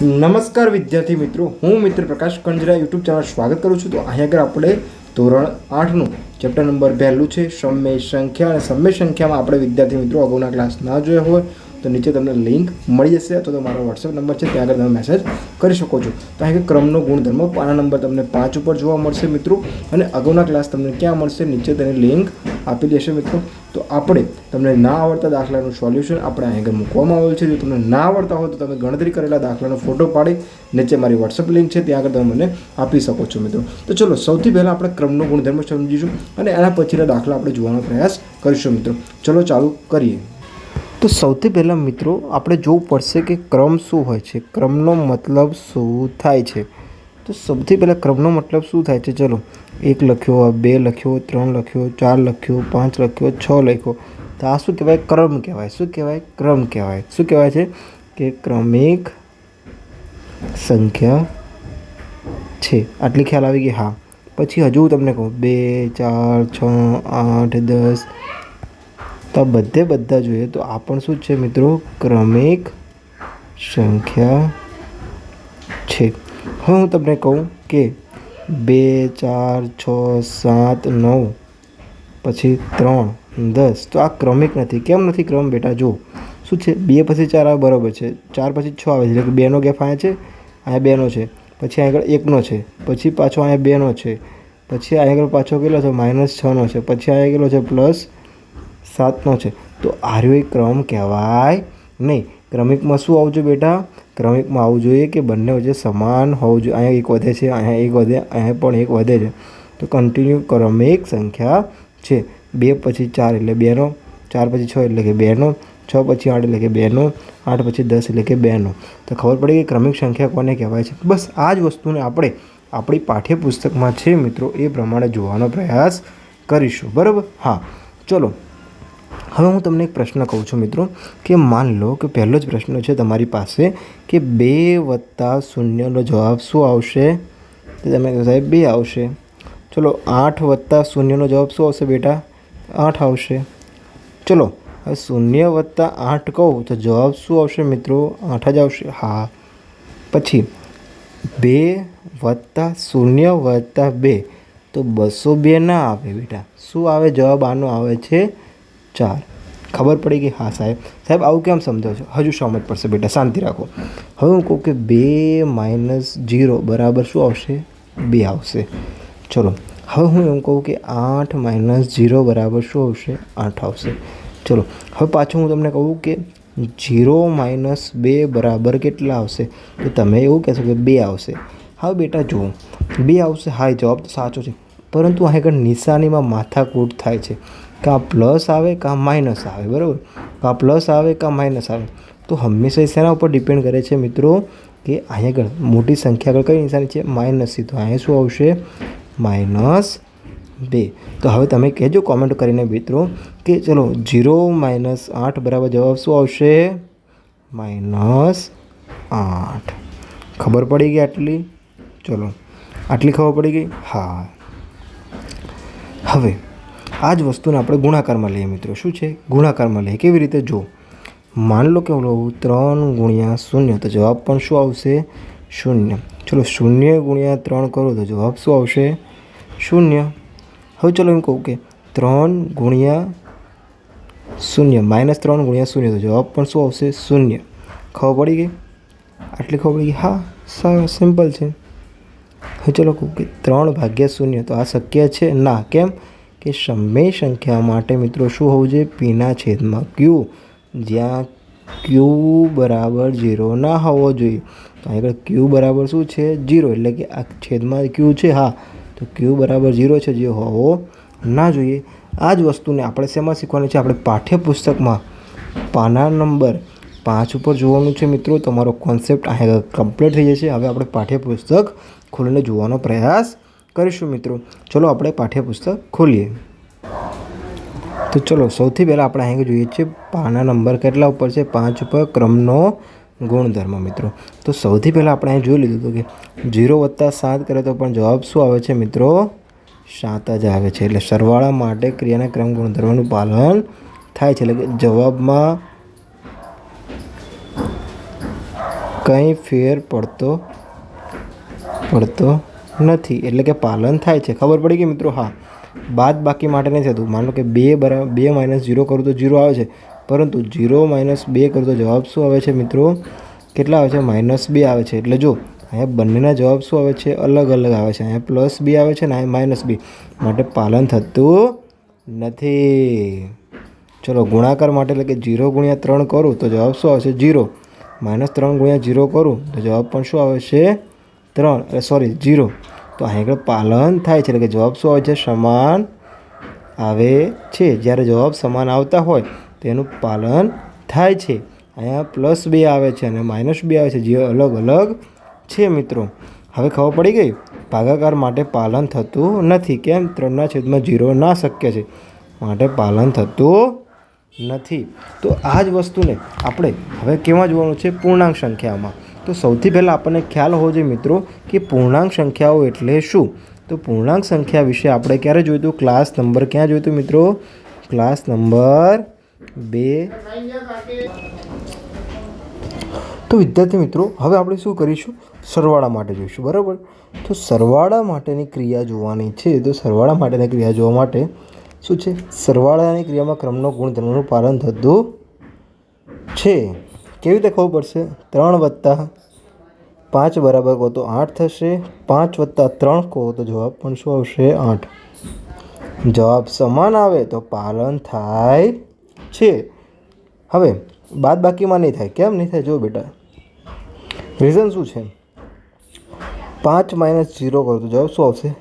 નમસ્કાર વિદ્યાર્થી મિત્રો, હું મિત્ર પ્રકાશ કંજરા યુટ્યુબ ચેનલ સ્વાગત કરું છું. તો અહીંયા આગળ આપણે ધોરણ આઠનું ચેપ્ટર નંબર પહેલું છે. સમય સંખ્યા અને સમય સંખ્યામાં આપણે વિદ્યાર્થી મિત્રો અગાઉના ક્લાસ ના જોયા હોય તો નીચે તમને લિંક મળી જશે અથવા તો મારો વોટ્સએપ નંબર છે, ત્યાં આગળ તમે મેસેજ કરી શકો છો. તો અહીં ક્રમનો ગુણધર્મ, પાના નંબર તમને પાંચ ઉપર જોવા મળશે મિત્રો. અને અગાઉના ક્લાસ તમને ક્યાં મળશે, નીચે તેની લિંક આપેલી હશે મિત્રો. તો આપણે તમને ના આવડતા દાખલાનું સોલ્યુશન આપણે આગળ મૂકવામાં આવેલું છે. જો તમને ના આવડતા હોય તો તમે ગણતરી કરેલા દાખલાનો ફોટો પાડી, નીચે મારી વોટ્સઅપ લિંક છે, ત્યાં આગળ તમે મને આપી શકો છો મિત્રો. તો ચલો, સૌથી પહેલાં આપણે ક્રમનો ગુણધર્મ સમજીશું અને એના પછીના દાખલા આપણે જોવાનો પ્રયાસ કરીશું મિત્રો. ચલો, ચાલુ કરીએ. તો સૌથી પહેલાં મિત્રો, આપણે જોવું પડશે કે ક્રમ શું હોય છે. ક્રમનો મતલબ શું થાય છે? તો સૌથી પહેલાં ક્રમનો મતલબ શું થાય છે? ચલો એક લખ્યો બે લખ્યો, ત્રણ લખ્યો, ચાર લખ્યો, પાંચ લખ્યો, છ લખ્યો. તો આ શું કહેવાય? ક્રમ કહેવાય. શું કહેવાય? ક્રમ કહેવાય. શું કહેવાય છે? કે ક્રમિક સંખ્યા છે. આટલી ખ્યાલ આવી ગઈ? હા. પછી હજુ તમને કહું. બે, ચાર, છ, આઠ, દસ. તો બધે બધા જોઈએ તો આ પણ શું છે મિત્રો? ક્રમિક સંખ્યા છે. હવે હું તમને કહું કે બે, ચાર, છ, સાત, નવ, પછી ત્રણ, દસ. તો આ ક્રમિક નથી. કેમ નથી ક્રમ બેટા? જો શું છે? બે પછી ચાર આવે બરાબર છે. ચાર પછી છ આવે છે. એટલે કે બેનો ગેપ અહીંયા છે, અહીંયા બેનો છે. પછી અહીં આગળ એકનો છે. પછી પાછો અહીંયા બેનો છે. પછી અહીં આગળ પાછો કેટલો છે? માઇનસ છનો છે. પછી અહીંયા કેટલો છે? પ્લસ સાતનો છે. તો આર્યો એ ક્રમ કહેવાય નહીં. ક્રમિકમાં શું આવજો બેટા? ક્રમિકમાં આવવું જોઈએ કે બંને વચ્ચે સમાન હોવું જોઈએ. અહીંયા એક વધે છે, અહીંયા એક વધે, અહીંયા પણ એક વધે છે. તો કન્ટિન્યુ ક્રમિક સંખ્યા છે. બે પછી ચાર એટલે બેનો, ચાર પછી છ એટલે કે બેનો, છ પછી આઠ એટલે કે બેનો, આઠ પછી દસ એટલે કે બેનો. તો ખબર પડી કે ક્રમિક સંખ્યા કોને કહેવાય છે? બસ આ જ વસ્તુને આપણે આપણી પાઠ્યપુસ્તકમાં છે મિત્રો, એ પ્રમાણે જોવાનો પ્રયાસ કરીશું. બરાબર? હા. ચલો. હવે હું તમને એક પ્રશ્ન કહું છું મિત્રો, કે માન લો કે પહેલો જ પ્રશ્ન છે તમારી પાસે કે બે વત્તા શૂન્યનો જવાબ શું આવશે? તો તમે કહો સાહેબ, બે આવશે. ચલો, આઠ વત્તા શૂન્યનો જવાબ શું આવશે બેટા? આઠ આવશે. ચલો, હવે શૂન્ય વત્તા આઠ કહું તો જવાબ શું આવશે મિત્રો? આઠ જ આવશે. હા. પછી, બે વત્તા શૂન્ય વત્તા બે તો બસો બે ના આવે બેટા. શું આવે? જવાબ આનો આવે છે ચાર. ખબર પડી કે હા, સાહેબ. સાહેબ, આવું કેમ સમજો છો? હજુ સમજ પડશે? બેટા, શાંતિ રાખો. હવે હું કહું કે બે માઇનસ જીરો બરાબર શું આવશે? બે આવશે. ચલો. હવે હું એમ કહું કે આઠ માઇનસ જીરો બરાબર શું આવશે? આઠ આવશે. ચલો. હવે પાછું હું તમને કહું કે જીરો માઇનસ બે બરાબર કેટલા આવશે? તો તમે એવું કહેશો કે બે આવશે. હવે બેટા, જુઓ. બે આવશે. હા, જવાબ તો સાચો છે. પરંતુ આગળ નિશાનીમાં માથાકૂટ થાય છે. કાં પ્લસ આવે, કાં માઇનસ આવે, બરાબર? કાં પ્લસ આવે, કાં માઇનસ આવે. તો હંમેશા શેના ઉપર ડિપેન્ડ કરે છે મિત્રો? કે અહીંયા આગળ મોટી સંખ્યા આગળ કઈ નિશાની છે? માઇનસથી તો અહીંયા શું આવશે? માઇનસ બે. તો હવે તમે કહેજો કોમેન્ટ કરીને મિત્રો કે ચલો જીરો માઇનસ આઠ બરાબર જવાબ શું આવશે? માઇનસ આઠ. ખબર પડી ગઈ આટલી? ચલો. આટલી ખબર પડી ગઈ? હા. હવે આ જ વસ્તુને આપણે ગુણાકારમાં લઈએ મિત્રો. શું છે? ગુણાકારમાં લઈએ. કેવી રીતે? જો, માન લો કે લઉં ત્રણ ગુણ્યા શૂન્ય, તો જવાબ પણ શું આવશે? શૂન્ય. ચલો, શૂન્ય ગુણ્યા ત્રણ કરો, તો જવાબ શું આવશે? શૂન્ય. હવે ચલો એમ કહું કે ત્રણ ગુણ્યા શૂન્ય, માઇનસ ત્રણ ગુણ્યા શૂન્ય, તો જવાબ પણ શું આવશે? શૂન્ય. ખબર પડી ગઈ? આટલી ખબર પડી ગઈ? હા, સા, સિમ્પલ છે. હવે ચલો કહું કે ત્રણ ભાગ્યા શૂન્ય, તો આ શક્ય છે? ના. કેમ? કે સમય સંખ્યા માટે મિત્રો શું હોવું જોઈએ? પીના છેદમાં ક્યુ જ્યાં ક્યુ બરાબર ઝીરો ના હોવો જોઈએ. તો આગળ ક્યુ બરાબર શું છે? જીરો એટલે કે આ છેદમાં ક્યુ છે, હા. તો ક્યુ બરાબર ઝીરો છે જે હોવો ના જોઈએ. આ જ વસ્તુને આપણે શેમાં શીખવાની છે? આપણે પાઠ્યપુસ્તકમાં. પાના નંબર પાંચ ઉપર જોવાનું છે મિત્રો. તમારો કોન્સેપ્ટ અહીંયા કમ્પ્લીટ થઈ જશે. હવે આપણે પાઠ્યપુસ્તક ખોલીને જોવાનો પ્રયાસ કરીશું મિત્રો. ચલો આપણે પાઠ્યપુસ્તક ખોલીએ. તો ચલો, સૌથી પહેલાં આપણે અહીં જોઈએ છીએ પાના નંબર કેટલા ઉપર છે? પાંચ ઉપર ક્રમનો ગુણધર્મ મિત્રો. તો સૌથી પહેલાં આપણે અહીં જોઈ લીધું હતું કે જીરો વત્તા સાત કરે તો પણ જવાબ શું આવે છે મિત્રો? સાત જ આવે છે. એટલે સરવાળા માટે ક્રિયાના ક્રમ ગુણધર્મનું પાલન થાય છે. એટલે કે જવાબમાં કંઈ ફેર પડતો પડતો નથી, એટલે કે પાલન થાય છે. ખબર પડી ગઈ મિત્રો, હા, બાદ બાકી માટે નહીં થતું. માનો કે બે બરાબર બે માઇનસ ઝીરો કરું તો ઝીરો આવે છે. પરંતુ ઝીરો માઇનસ બે કરું તો જવાબ શું આવે છે મિત્રો? કેટલા આવે છે? માઇનસ બે આવે છે. એટલે જો, અહીંયા બંનેના જવાબ શું આવે છે? અલગ અલગ આવે છે. અહીંયા પ્લસ બી આવે છે ને અહીંયા માઇનસ બી. માટે પાલન થતું નથી. ચલો, ગુણાકાર માટે એટલે કે જીરો ગુણ્યા ત્રણ કરું તો જવાબ શું આવશે જીરો માઇનસ ત્રણ ગુણ્યા જીરો કરું તો જવાબ પણ શું આવે છે? ત્રણ. સોરી જીરો તો અહીં આગળ પાલન થાય છે. એટલે કે જવાબ શું આવે છે? સમાન આવે છે. જ્યારે જવાબ સમાન આવતા હોય તેનું પાલન થાય છે. અહીંયા પ્લસ બે આવે છે અને માઇનસ બે આવે છે, જે અલગ અલગ છે મિત્રો. હવે ખબર પડી ગઈ? ભાગાકાર માટે પાલન થતું નથી. કેમ? ત્રણના છેદમાં જીરો ના શક્ય છે. માટે પાલન થતું નથી. તો આ જ વસ્તુને આપણે હવે કેવા જોવાનું છે? પૂર્ણાંક સંખ્યામાં. તો સૌથી પહેલાં આપણને ખ્યાલ હોવો જોઈએ મિત્રો કે પૂર્ણાંક સંખ્યાઓ એટલે શું? તો પૂર્ણાંક સંખ્યા વિશે આપણે ક્યારે જોયું હતું ક્લાસ નંબર ક્યાં જોયું હતું મિત્રો? ક્લાસ નંબર બે. તો વિદ્યાર્થી મિત્રો, હવે આપણે શું કરીશું? સરવાળા માટે જોઈશું, બરાબર? તો સરવાળા માટેની ક્રિયા જોવાની છે. તો સરવાળા માટેની ક્રિયા જોવા માટે શું છે? સરવાળાની ક્રિયામાં ક્રમનો ગુણધર્મનું પાલન થતું છે. કેવી રીતે ખબર પડશે? ત્રણ વત્તા પાંચ બરાબર કહો તો આઠ થશે. પાંચ વત્તા ત્રણ કહો તો જવાબ પણ શું આવશે? આઠ. જવાબ સમાન આવે તો પાલન થાય છે. હવે, બાદ બાકીમાં નહીં થાય. કેમ નહીં થાય? જો બેટા. રીઝન શું છે? પાંચ માઇનસ ઝીરો કરો તો જવાબ શું આવશે?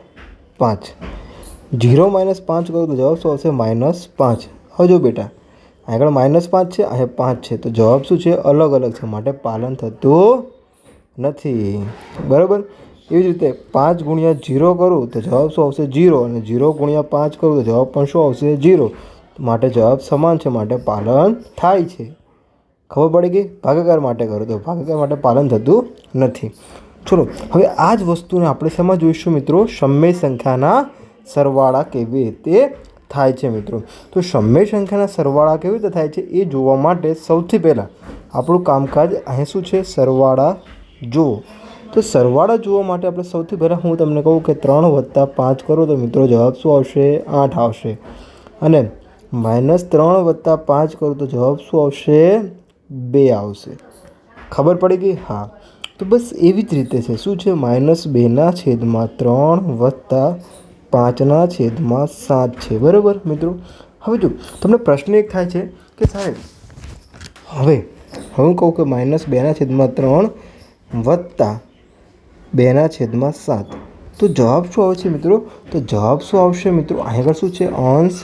પાંચ. ઝીરો માઇનસ પાંચ કરો તો જવાબ શું આવશે? માઇનસ પાંચ. હવે જો બેટા. આગળ માઇનસ પાંચ છે, અહીંયા પાંચ છે. તો જવાબ શું છે? અલગ અલગ છે. માટે પાલન થતું નથી. બરાબર? એવી જ રીતે પાંચ ગુણ્યા જીરો કરું તો જવાબ શું આવશે? જીરો. અને જીરો ગુણ્યા પાંચ કરું તો જવાબ પણ શું આવશે? જીરો. માટે જવાબ સમાન છે. માટે પાલન થાય છે. ખબર પડી ગઈ? ભાગાકાર માટે કરો તો ભાગાકાર માટે પાલન થતું નથી. ચલો, હવે આ જ વસ્તુને આપણે શેમાં જોઈશું મિત્રો. સમય સંખ્યાના સરવાળા કેવી રીતે થાય છે મિત્રો. તો સમય સંખ્યાના સરવાળા કેવી રીતે થાય છે એ જોવા માટે સૌથી પહેલાં આપણું કામકાજ અહીં શું છે? સરવાળા જુઓ. તો સરવાળા જોવા માટે આપણે સૌથી પહેલાં હું તમને કહું કે ત્રણ વત્તા પાંચ કરો તો મિત્રો જવાબ શું આવશે? આઠ આવશે. અને માઇનસ ત્રણ વત્તા પાંચ કરો તો જવાબ શું આવશે? બે આવશે. ખબર પડી ગઈ? હા. તો બસ એવી જ રીતે છે. શું છે? માઇનસ બેના છેદમાં ત્રણ વત્તા પાંચના છેદમાં સાત છે. બરાબર મિત્રો? હવે જો, તમને પ્રશ્ન એક થાય છે કે સાહેબ, હવે હું કહું કે માઇનસ બેના છેદમાં ત્રણ વત્તા બેના છેદમાં સાત. તો જવાબ શું આવે છે મિત્રો? તો જવાબ શું આવશે મિત્રો? અહીં આગળ શું છે? અંશ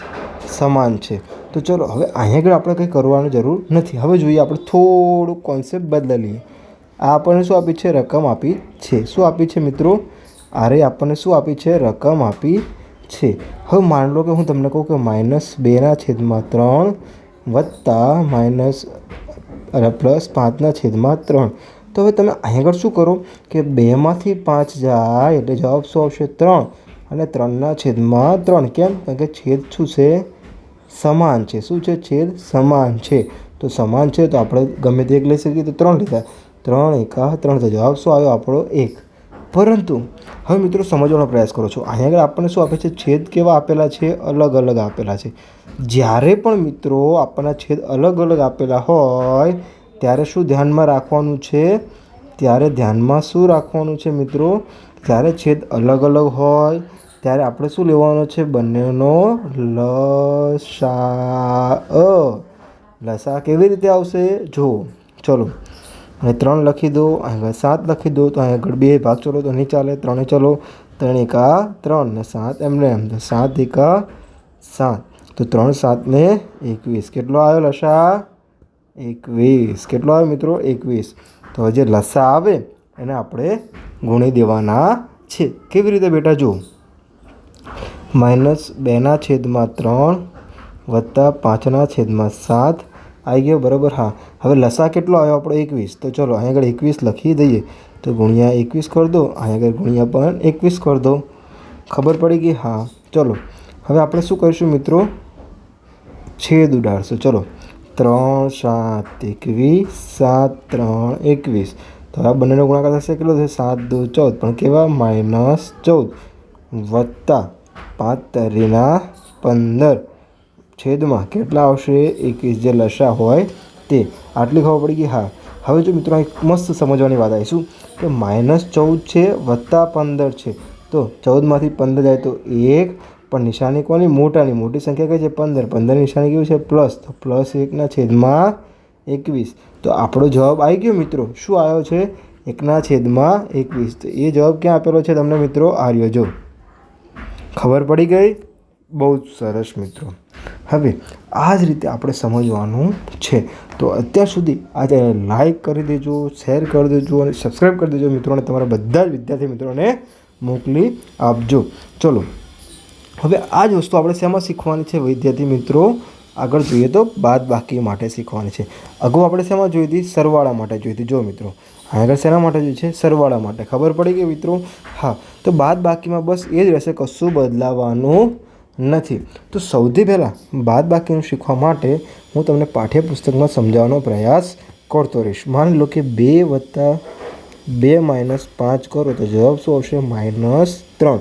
સમાન છે. તો ચલો, હવે અહીં આગળ આપણે કંઈ કરવાની જરૂર નથી. હવે જોઈએ આપણે થોડુંક કોન્સેપ્ટ બદલી આ આપણને શું આપી છે? રકમ આપી છે. શું આપી છે મિત્રો? આરે આપણને શું આપી છે? રકમ આપી છે. હવે માની લો કે હું તમને કહું કે માઇનસ બેના છેદમાં ત્રણ વત્તા માઇનસ પ્લસ પાંચના છેદમાં ત્રણ. તો હવે તમે અહીં આગળ શું કરો કે બેમાંથી પાંચ જાય એટલે જવાબ શું આવશે? ત્રણ. અને ત્રણના છેદમાં ત્રણ. કેમ? કારણ કે છેદ શું છે? સમાન છે. શું છે? છેદ સમાન છે. તો સમાન છે તો આપણે ગમે તે એક લઈ શકીએ તો ત્રણ લીધા. ત્રણ એકા ત્રણ તો જવાબ શું આવ્યો? આપણો એક. પરંતુ હવે મિત્રો સમજવાનો પ્રયાસ કરો છો. અહીંયા આગળ આપણને શું આપે છે? છેદ કેવા આપેલા છે? અલગ અલગ આપેલા છે. જ્યારે પણ મિત્રો આપણના છેદ અલગ અલગ આપેલા હોય, ત્યારે શું ધ્યાનમાં રાખવાનું છે? ત્યારે ધ્યાનમાં શું રાખવાનું છે મિત્રો? જ્યારે છેદ અલગ અલગ હોય, ત્યારે આપણે શું લેવાનો છે? બંનેનો લસા લસા કેવી રીતે આવશે? જુઓ. ચલો. અને ત્રણ લખી દો આગળ સાત લખી દો, તો અહીં આગળ બે ભાગ ચલો, તો નહીં ચાલે ત્રણે ચલો, ત્રણ એકા ત્રણ ને સાત એમને એમ, તો સાત એકા સાત. તો ત્રણ સાત ને એકવીસ. કેટલો આવ્યો લસા એકવીસ. કેટલો આવ્યો મિત્રો? એકવીસ. તો જે લસા આવે, એને આપણે ગુણી દેવાના છે. કેવી રીતે બેટા જુઓ? માઇનસ બેના છેદમાં ત્રણ વત્તા પાંચના છેદમાં સાત આવી ગયો બરાબર હા હવે લસા કેટલો આવ્યો? આપણો એકવીસ. તો ચલો અહીં આગળ એકવીસ લખી દઈએ. તો ગુણ્યા એકવીસ કરી દો. અહીં આગળ ગુણ્યા પણ એકવીસ કરી દો. ખબર પડી ગઈ? હા. ચલો. હવે આપણે શું કરીશું મિત્રો? છેદ ઉડાડશું. ચલો. ત્રણ, સાત, એકવીસ, સાત, ત્રણ, એકવીસ. તો આ બંનેનો ગુણાકાર થશે કેટલો થશે? સાત, દુ, ચૌદ. પણ કેવા? માઇનસ ચૌદ વત્તા પાંચ તરીના પંદર. છેદમાં કેટલા આવશે? એકવીસ જે લસા હોય તે. આટલી ખબર પડી ગઈ. હા. હવે જો મિત્રો એક મસ્ત સમજવાની વાત આવીશું કે માઇનસ ચૌદ છે વત્તા પંદર છે. તો ચૌદમાંથી પંદર જાય તો એક. પણ નિશાની કોની? મોટાની. મોટી સંખ્યા કઈ છે? પંદર. પંદર નિશાની કેવું છે? પ્લસ. તો પ્લસ એકના છેદમાં એકવીસ. તો આપણો જવાબ આવી ગયો મિત્રો. શું આવ્યો છે? એકના છેદમાં એકવીસ. તો એ જવાબ ક્યાં આપેલો છે તમને મિત્રો? આર્યો જો. ખબર પડી ગઈ? બહુ જ સરસ મિત્રો. હવે આ જ રીતે આપણે સમજવાનું છે. તો અત્યાર સુધી આ ચેનલ લાઈક કરી દેજો શેર કરી દેજો અને સબસ્ક્રાઈબ કરી દેજો મિત્રોને. તમારા બધા જ વિદ્યાર્થી મિત્રોને મોકલી આપજો. ચલો, હવે આ જ વસ્તુ આપણે શેમાં શીખવાની છે વિદ્યાર્થી મિત્રો? આગળ જોઈએ તો બાદ બાકી માટે શીખવાની છે. અગાઉ આપણે શેમાં જોઈ હતી? સરવાળા માટે જોઈ હતી. જો મિત્રો, આગળ શેના માટે જોઈ છે? સરવાળા માટે. ખબર પડી કે મિત્રો? હા, તો બાદ બાકીમાં બસ એ જ રહેશે, કશું બદલાવાનું નથી. તો સૌથી પહેલાં બાદ બાકીનું શીખવા માટે હું તમને પાઠ્યપુસ્તકમાં સમજાવવાનો પ્રયાસ કરતો રહીશ. માની લો કે બે વત્તા બે માઇનસ પાંચ કરો તો જવાબ શું આવશે? માઇનસ ત્રણ.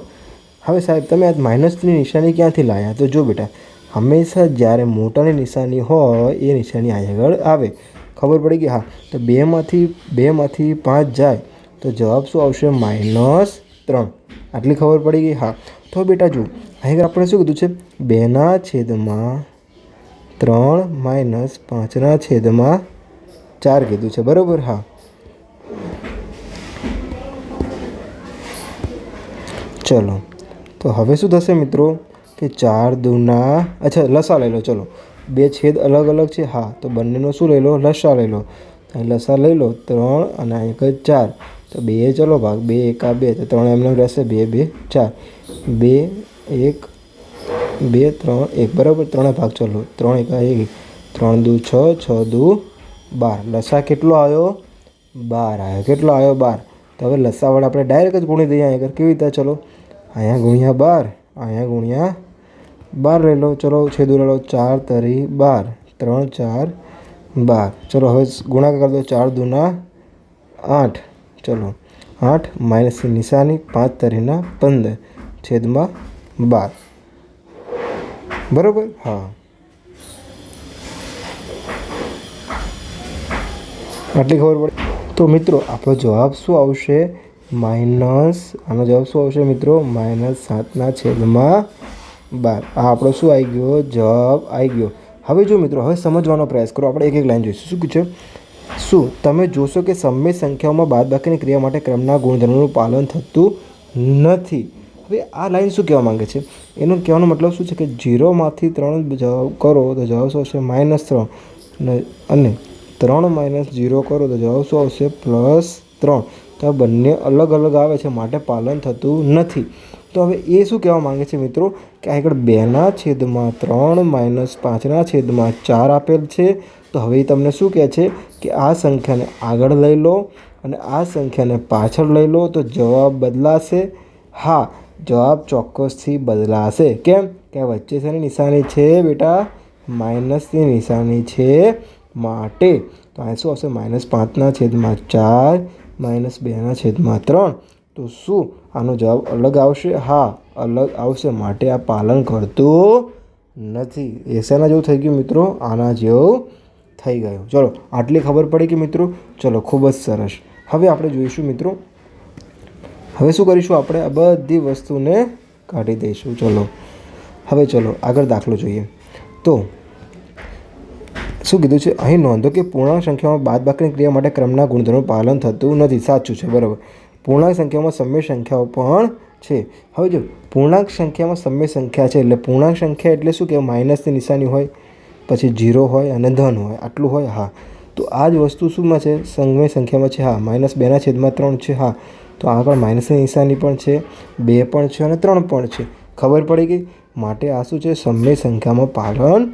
હવે સાહેબ, તમે આ માઇનસની નિશાની ક્યાંથી લાવ્યા તો જો બેટા, હંમેશા જ્યારે મોટાની નિશાની હોય, એ નિશાની આગળ આવે. ખબર પડી ગઈ? હા. તો બેમાંથી બેમાંથી પાંચ જાય તો જવાબ શું આવશે? માઇનસ ત્રણ. આટલી ખબર પડી ગઈ? હા. તો બેટા જો, અહીં આપણે શું કીધું છે? બેના છેદમાં ત્રણ માઇનસ પાંચના છેદમાં ચાર કીધું છે, બરાબર? હા. ચલો, તો હવે શું થશે મિત્રો? કે ચાર દૂના, અચ્છા, લસા લઈ લો, ચલો. બે છેદ અલગ અલગ છે, હા. તો બંનેનો શું લઈ લો? લસા લઈ લો. લસા લઈ લો, ત્રણ અને એક ચાર. તો બે, ચલો, ભાગ બે, એકા બે. તો ત્રણ એમને રહેશે બે બે, ચાર. બે, એક, બે, ત્રણ, એક. બરાબર, ત્રણે ભાગ ચાલો. ત્રણ એકા એક. ત્રણ દુ છ છ દુ બાર. લસા કેટલો આવ્યો બાર આવ્યો કેટલો આવ્યો બાર. તો હવે લસા વડે આપણે ડાયરેક્ટ જ ગુણી દઈએ આગળ. કેવી રીતે? ચલો. અહીંયા ગુણ્યા બાર. અહીંયા ગુણ્યા બાર લઈ લો. ચલો, છેદું લઈ લો. ચાર તરી બાર. ત્રણ, ચાર, બાર. ચલો, હવે ગુણાકાર કરી દો. ચાર દૂના આઠ. ચલો. આઠ માઇનસની નિશાની પાંચ તરીના પંદર. છેદમાં બાર. બરાબર? હા. આટલી ખબર પડે. તો મિત્રો, આપણો જવાબ શું આવશે? માઇનસ આનો જવાબ શું આવશે મિત્રો? માઇનસ સાતના છેદમાં બાર. આ આપણો શું આવી ગયો? જવાબ આવી ગયો. હવે જો મિત્રો, હવે સમજવાનો પ્રયાસ કરો. આપણે એક એક લાઈન જોઈશું. શું છે? શું તમે જોશો કે સમય સંખ્યાઓમાં બાદબાકીની ક્રિયા માટે ક્રમના ગુણધર્મોનું પાલન થતું નથી? હવે આ લાઈન શું કહેવા માંગે છે? એનો કહેવાનો મતલબ શું છે કે જીરોમાંથી ત્રણ જવાબ કરો તો જવાબ શું આવશે? માઇનસ ત્રણ. અને ત્રણ માઇનસ જીરો કરો તો જવાબ શું આવશે? પ્લસ ત્રણ. તો બંને અલગ અલગ આવે છે, માટે પાલન થતું નથી. તો હવે એ શું કહેવા માંગે છે મિત્રો? કે આગળ બેના છેદમાં ત્રણ માઇનસ પાંચના છેદમાં ચાર આપેલ છે. તો હવે તમને શું કહે છે? કે આ સંખ્યાને આગળ લઈ લો અને આ સંખ્યાને પાછળ લઈ લો તો જવાબ બદલાશે. હા. જવાબ ચોક્કસથી બદલાશે. કેમ? કે વચ્ચે શેની નિશાની છે બેટા. માઇનસની નિશાની છે માટે. તો અહીં શું આવશે? માઇનસ પાંચના છેદમાં ચાર, માઇનસ બેના છેદમાં ત્રણ. તો શું? આનો જવાબ અલગ આવશે? હા, અલગ આવશે. માટે આ પાલન કરતું નથી. એ જેવું થઈ ગયું મિત્રો? આના જેવું થઈ ગયું. ચલો, આટલી ખબર પડી કે મિત્રો? ચલો, ખૂબ જ સરસ. હવે આપણે જોઈશું મિત્રો હવે શું કરીશું આપણે? આ બધી વસ્તુને કાઢી દઈશું. ચલો. હવે ચલો, આગળ દાખલો જોઈએ. તો, શું કીધું છે? અહીં નોંધો કે પૂર્ણાંક સંખ્યામાં બાદબાકીની ક્રિયા માટે ક્રમના ગુણધર્મનું પાલન થતું નથી. સાચું છે, બરાબર. પૂર્ણાંક સંખ્યામાં સમય સંખ્યાઓ પણ છે. હવે જો, પૂર્ણાંક સંખ્યામાં સમય સંખ્યા છે એટલે પૂર્ણાંક સંખ્યા એટલે શું? કે માઇનસની નિશાની હોય, પછી જીરો હોય અને ધન હોય. આટલું હોય, હા. આ જ વસ્તુ શુંમાં છે? સમય સંખ્યામાં છે, હા. માઇનસ બેના છેદમાં ત્રણ છે, હા. તો આગળ માઇનસની નિશાની પણ છે, બે પણ છે અને ત્રણ પણ છે. ખબર પડી ગઈ? માટે આ શું છે? સમય સંખ્યામાં પાલન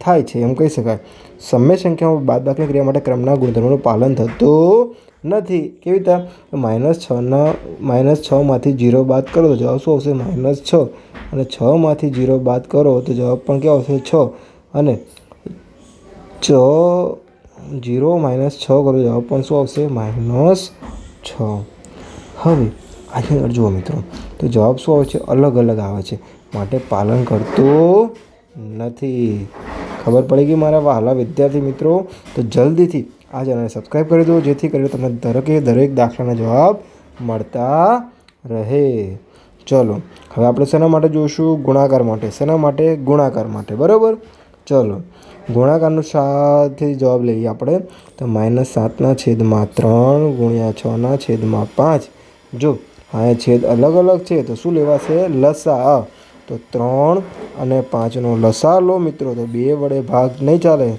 થાય છે, એમ કહી શકાય. સમય સંખ્યામાં બાદબાકીની ક્રિયા માટે ક્રમના ગુણધર્મોનું પાલન થતું નથી. કેવી રીતે? માઇનસ છના માઇનસ છમાંથી જીરો બાદ કરો, તો જવાબ શું આવશે? માઇનસ છ. અને છમાંથી જીરો બાદ કરો, તો જવાબ પણ કેવો આવશે? છ. અને ચ જીરો માઇનસ છ કરો, જવાબ પણ શું આવશે? માઇનસ છ. હવે, આની અંદર જુઓ મિત્રો, તો જવાબ શું આવે છે? અલગ અલગ આવે છે. માટે પાલન કરતું નથી. ખબર પડી ગઈ મારા વહાલા વિદ્યાર્થી મિત્રો? તો જલ્દીથી આ ચેનલને સબસ્ક્રાઈબ કરી દો, જેથી કરીને તમને દરેકે દરેક દાખલાના જવાબ મળતા રહે. ચલો, હવે આપણે શેના માટે જોઈશું? ગુણાકાર માટે. શેના માટે? ગુણાકાર માટે. બરાબર? ચલો. ગુણાકારનું સાથી જવાબ લઈએ આપણે. તો માઇનસ સાતના છેદમાં ત્રણ ગુણ્યા છના છેદમાં પાંચ. જો હા છેદ અલગ અલગ છે, તો શું લેવાશે? લસા. તો ત્રણ અને પાંચનો લસા લો મિત્રો, તો બે વડે ભાગ નહીં ચાલે.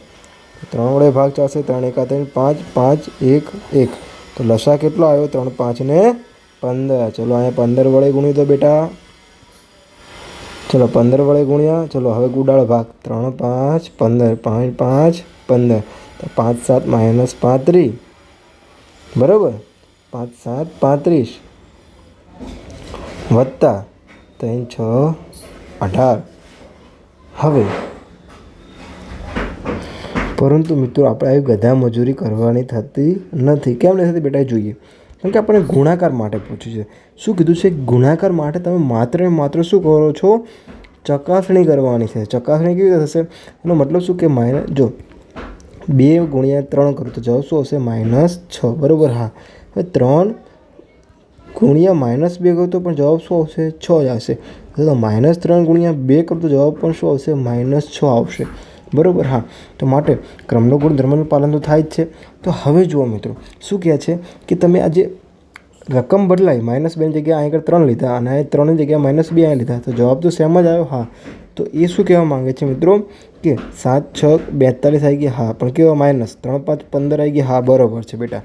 ત્રણ વડે ભાગ ચાલશે, ત્રણ એકા ત્રણ, પાંચ પાંચ, એક એક. તો લસા કેટલો આવ્યો? ત્રણ, પાંચ ને પંદર. ચલો, અહીંયા પંદર વડે ગુણ્યું તો બેટા ચલો પંદર વડે ગુણ્યા, ચલો હવે ગુડાળ ભાગ. ત્રણ, પાંચ, પંદર, પાંચ પાંચ, પંદર. તો પાંચ, સાત, માઇનસ પાંત્રીસ. બરાબર? પાંચ, સાત, પાંત્રીસ. વત્તા ત્રણ, છ, અઢાર. હવે, પરંતુ મિત્રો આપણે આવી ગધા મજૂરી કરવાની થતી નથી. કેમ નથી થતી બેટા? જોઈએ. કેમ કે આપણે ગુણાકાર માટે પૂછ્યું છે. શું કીધું છે? ગુણાકાર માટે તમે માત્ર ને માત્ર શું કરો છો? ચકાસણી કરવાની છે. ચકાસણી કેવી રીતે થશે? એનો મતલબ શું કે માઇનસ, જો બે ગુણ્યા ત્રણ કરું તો જવાબ શું આવશે માઇનસ છ. બરાબર? હા. હવે ત્રણ ગુણ્યા માઇનસ બે કરું તો પણ જવાબ શું આવશે? છ જ આવશે. તો માઇનસ ત્રણ ગુણ્યા બે કરું તો જવાબ પણ શું આવશે? માઇનસ છ આવશે. બરાબર? હા. તો માટે ક્રમનો ગુણ ધર્મનું પાલન તો થાય જ છે. તો હવે જુઓ મિત્રો, શું કહે છે? કે તમે આજે રકમ બદલાઈ માઇનસ બેની જગ્યાએ અહીં આગળ ત્રણ લીધા અને અહીં ત્રણની જગ્યાએ માઇનસ બે અહીં લીધા. તો જવાબ તો સેમ જ આવ્યો, હા. તો એ શું કહેવા માંગે છે મિત્રો? કે સાત, છ, બેતાલીસ આવી ગયા, હા. પણ કેવા માઇનસ ત્રણ, પાંચ, પંદર આવી ગયા, હા, બરાબર છે બેટા.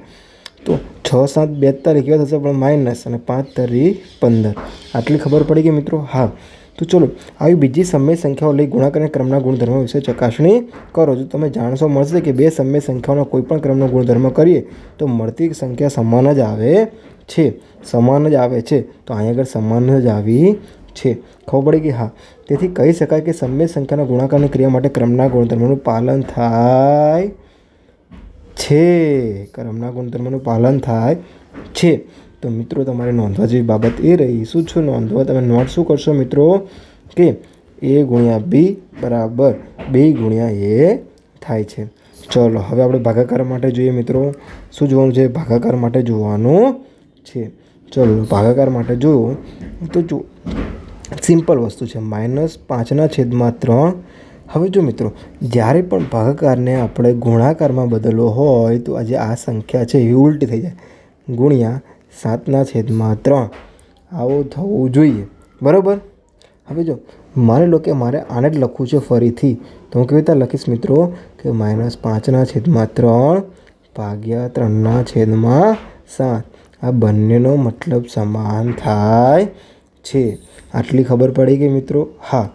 તો છ, સાત, બેતાલીસ કેવા થશે? પણ માઇનસ અને પાંચ, તરી પંદર. આટલી ખબર પડી ગઈ મિત્રો? હા. તો ચલો, આવી બીજી સમય સંખ્યાઓ લઈ ગુણાકાર અને ક્રમના ગુણધર્મો વિશે ચકાસણી કરો. જો તમે જાણશો મળશે કે બે સમય સંખ્યાઓના કોઈ પણ ક્રમનો ગુણધર્મ કરીએ, તો મળતી સંખ્યા સમાન જ આવે છે. સમાન જ આવે છે. તો અહીંયા આગળ સમાન જ આવી છે. ખબર પડી કે હા. તેથી કહી શકાય કે સમય સંખ્યાના ગુણાકારની ક્રિયા માટે ક્રમના ગુણધર્મનું પાલન થાય છે. ક્રમના ગુણધર્મનું પાલન થાય છે. તો મિત્રો, તમારે નોંધવા જેવી બાબત એ રહી. શું છું નોંધવા? તમે નોટ શું કરશો મિત્રો? કે એ ગુણ્યા બી બરાબર બે ગુણ્યા એ થાય છે. ચલો, હવે આપણે ભાગાકાર માટે જોઈએ મિત્રો. શું જોવાનું છે? ભાગાકાર માટે જોવાનું છે. ચલો, ભાગાકાર માટે જોયું તો જો, સિમ્પલ વસ્તુ છે. માઇનસ પાંચના છેદમાં ત્રણ. હવે જો મિત્રો, જ્યારે પણ ભાગાકારને આપણે ગુણાકારમાં બદલવો હોય તો આજે આ સંખ્યા છે એ ઉલટી થઈ જાય. ગુણ્યા સાતના છેદમાં ત્રણ. આવું થવું જોઈએ. બરાબર? હવે જો, માની લો કે મારે આને જ લખવું છે ફરીથી, તો હું કેવી રીતે લખીશ મિત્રો? કે માઇનસ પાંચના છેદમાં ત્રણ ભાગ્યા ત્રણના છેદમાં સાત. આ બંનેનો મતલબ સમાન થાય છે. આટલી ખબર પડી ગઈ મિત્રો? હા.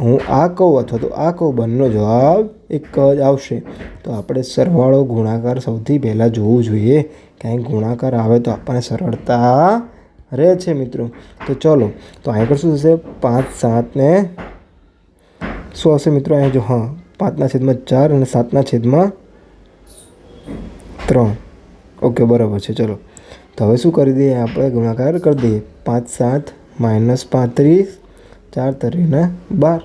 હું આ કહું અથવા તો આ કહું બંનેનો જવાબ એક જ આવશે. તો આપણે સરવાળો ગુણાકાર સૌથી પહેલાં જોવું જોઈએ. ક્યાંય ગુણાકાર આવે તો આપણને સરળતા રહે છે મિત્રો. તો ચલો, તો આગળ શું થશે? પાંચ, સાત ને શું હશે મિત્રો અહીંયા જો, હા, પાંચના છેદમાં ચાર અને સાતના છેદમાં ત્રણ. ઓકે, બરાબર છે, ચલો. તો હવે શું કરી દઈએ? આપણે ગુણાકાર કરી દઈએ. પાંચ, સાત, માઇનસ પાંત્રીસ ચાર તરીને બાર.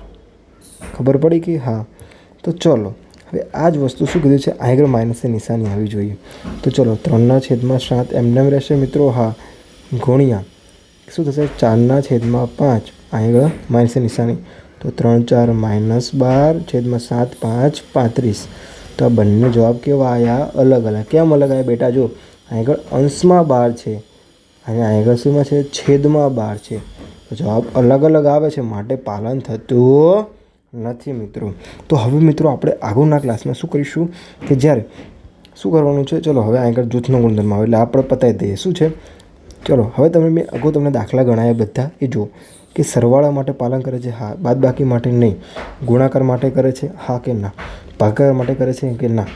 ખબર પડી કે હા. તો ચલો, હવે આ જ વસ્તુ શું કીધું છે? આગળ માઇનસની નિશાની આવી જોઈએ. તો ચલો, ત્રણના છેદમાં સાત એમનેમ રહેશે મિત્રો, હા. ગુણ્યા. શું થશે? ચારના છેદમાં પાંચ આગળ માઇનસની નિશાની. તો ત્રણ ચાર માઇનસ બાર, છેદમાં સાત પાંચ, પાંત્રીસ. તો આ બંને જવાબ કેવા આવ્યા અલગ અલગ. કેમ અલગ આવ્યા બેટા? જો આગળ અંશમાં બાર છે. અને આગળ શુંમાં છે? છેદમાં બાર છે. જવાબ અલગ અલગ આવે છે, માટે પાલન થતું નથી મિત્રો. તો હવે મિત્રો આપણે આગળના ક્લાસમાં શું કરીશું કે જ્યારે શું કરવાનું છે? ચલો હવે આગળ જૂથનો ગુણધર્મ આવે, એટલે આપણે પતાવી દઈએ. શું છે? ચલો, હવે તમે મેં અગાઉ તમને દાખલા ગણાયા બધા. એ જુઓ કે સરવાળા માટે પાલન કરે છે, હા. બાદબાકી માટે નહીં. ગુણાકાર માટે કરે છે, હા કે ના. ભાગાકાર માટે કરે છે કે ના.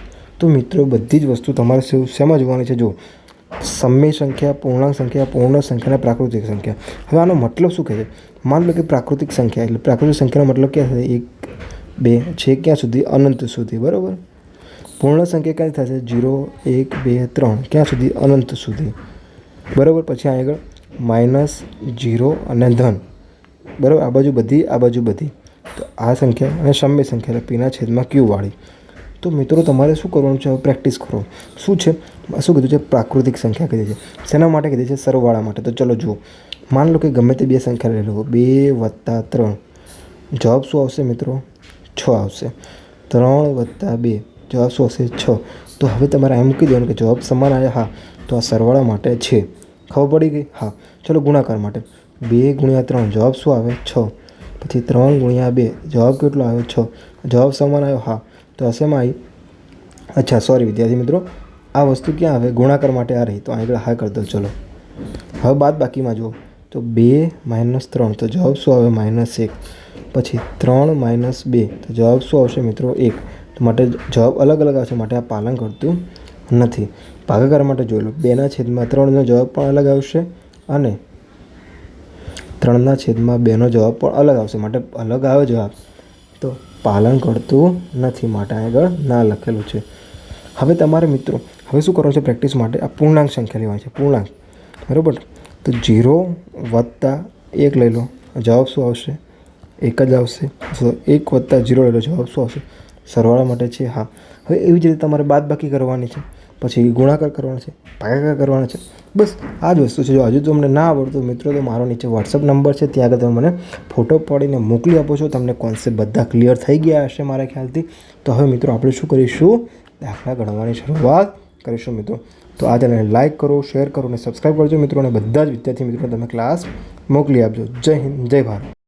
તો મિત્રો બધી જ વસ્તુ તમારે શું શેમાં જોવાની છે. જો સમય સંખ્યા પૂર્ણાંક સંખ્યા પૂર્ણ સંખ્યા અને પ્રાકૃતિક સંખ્યા હવે આનો મતલબ શું કહે છે માન લો કે પ્રાકૃતિક સંખ્યા એટલે પ્રાકૃતિક સંખ્યાનો મતલબ ક્યાં થાય એક બે છે ક્યાં સુધી અનંત સુધી બરાબર પૂર્ણ સંખ્યા ક્યાં થશે જીરો એક બે ત્રણ ક્યાં સુધી અનંત સુધી બરાબર પછી આગળ માઇનસ જીરો અને ધન બરાબર આ બાજુ બધી આ બાજુ બધી તો આ સંખ્યા અને સમય સંખ્યા એટલે પીના છેદમાં ક્યુ વાળી તો મિત્રો, તમારે શું કરવાનું છે? હવે પ્રેક્ટિસ કરો. શું છે? શું કીધું છે? પ્રાકૃતિક સંખ્યા કીધી છે. શેના માટે કીધી છે? સરવાળા માટે. તો ચલો જુઓ. માન લો કે ગમે તે બે સંખ્યા લઈ લો બે વત્તા ત્રણ. જવાબ શું આવશે મિત્રો? છ આવશે. ત્રણ વત્તા બે. જવાબ શું આવશે? છ. તો હવે તમારે એમ મૂકી દેવાનું કે જવાબ સમાન આવ્યા હા. તો આ સરવાળા માટે છે. ખબર પડી ગઈ? હા. ચલો ગુણાકાર માટે. બે ગુણ્યા ત્રણ. જવાબ શું આવે? છ. પછી ત્રણ ગુણ્યા બે. જવાબ કેટલો આવ્યો છ. જવાબ સમાન આવ્યો? હા. તો શેમાં આવી અચ્છા સોરી વિદ્યાર્થી મિત્રો, આ વસ્તુ ક્યાં આવે ગુણાકાર માટે આ રહી? તો આગળ હા કરતો ચલો. હવે બાદ બાકીમાં જુઓ. તો બે માઇનસ ત્રણ, તો જવાબ શું આવે? માઇનસ એક. પછી ત્રણ માઇનસ બે, તો જવાબ શું આવશે મિત્રો? એક. તો માટે જવાબ અલગ અલગ આવશે, માટે આ પાલન કરતું નથી. ભાગાકાર માટે જોઈ લો. બેના છેદમાં ત્રણનો જવાબ પણ અલગ આવશે અને ત્રણના છેદમાં બેનો જવાબ પણ અલગ આવશે. માટે અલગ આવે જવાબ. તો પાલન કરતું નથી માટે આગળ ના લખેલું છે. હવે તમારે મિત્રો, હવે શું કરવાનું છે પ્રેક્ટિસ માટે? આ પૂર્ણાંક સંખ્યા લેવાની છે, પૂર્ણાંક. બરાબર? તો જીરો વત્તા એક લઈ લો, જવાબ શું આવશે? એક જ આવશે. એક વત્તા જીરો લઈ લો, જવાબ શું આવશે? સરવાળા માટે છે હા. હવે એવી જ રીતે તમારે બાદ બાકી કરવાની છે. પછી ગુણાકાર કરવાનો છે, ભાગાકાર કરવાનો છે. બસ આ જ વસ્તુ છે. જો હજુ તમને ના આવડતું મિત્રો, તો મારો નીચે વોટ્સઅપ નંબર છે. ત્યાં આગળ તમે મને ફોટો પાડીને મોકલી આપો છો. તમને કોન્સેપ્ટ બધા ક્લિયર થઈ ગયા હશે મારા ખ્યાલથી. તો હવે મિત્રો, આપણે શું કરીશું? દાખલા ગણવાની શરૂઆત કરીશું મિત્રો. તો આ ચેનલને લાઇક કરો શેર કરો અને સબસ્ક્રાઈબ કરજો મિત્રો. અને બધા જ વિદ્યાર્થી મિત્રો, તમે ક્લાસ મોકલી આપજો. જય હિન્દ, જય ભારત.